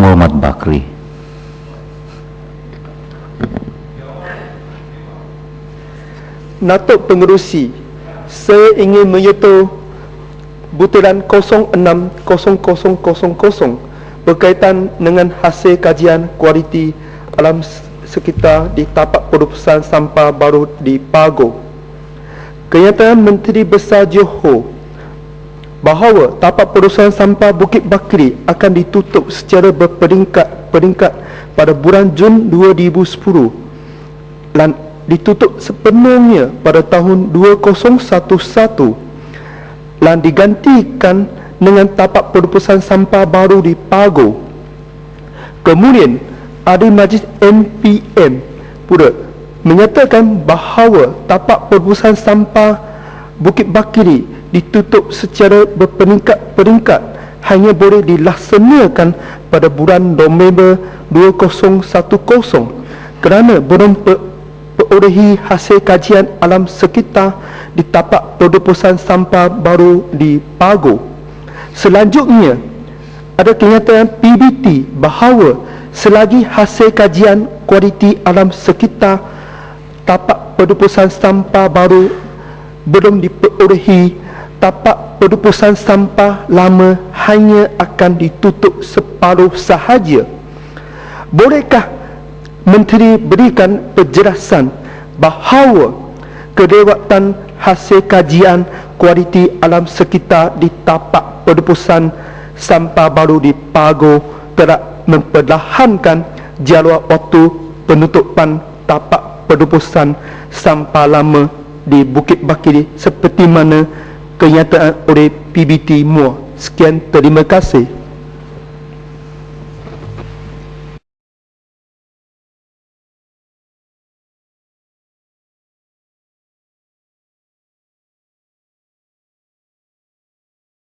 Muhammad Bakri. Natuk Pengerusi Saya ingin menyentuh Butiran 060000 Berkaitan dengan hasil kajian kualiti alam sekitar di tapak perusahaan sampah baru di Pago Kenyataan Menteri Besar Johor bahawa tapak perusahaan sampah Bukit Bakri akan ditutup secara berperingkat-peringkat pada bulan Jun 2010 dan ditutup sepenuhnya pada tahun 2011 dan digantikan dengan tapak perusahaan sampah baru di Pago. Kemudian, ahli majlis MPM pula menyatakan bahawa tapak perusahaan sampah Bukit Bakri ditutup secara berperingkat-peringkat hanya boleh dilaksanakan pada bulan November 2010 kerana belum perolehi hasil kajian alam sekitar di tapak perusahaan sampah baru di Pago. Selanjutnya, ada kenyataan PBT bahawa selagi hasil kajian kualiti alam sekitar tapak perusahaan sampah baru belum diperolehi tapak perusahaan sampah lama hanya akan ditutup separuh sahaja. Bolehkah Menteri berikan penjelasan bahawa kelewatan hasil kajian kualiti alam sekitar di tapak perusahaan sampah baru di Pago telah memperlahankan jadual waktu penutupan tapak perusahaan sampah lama di Bukit Bakiri seperti mana kenyataan oleh PBT Muar. Sekian, terima kasih.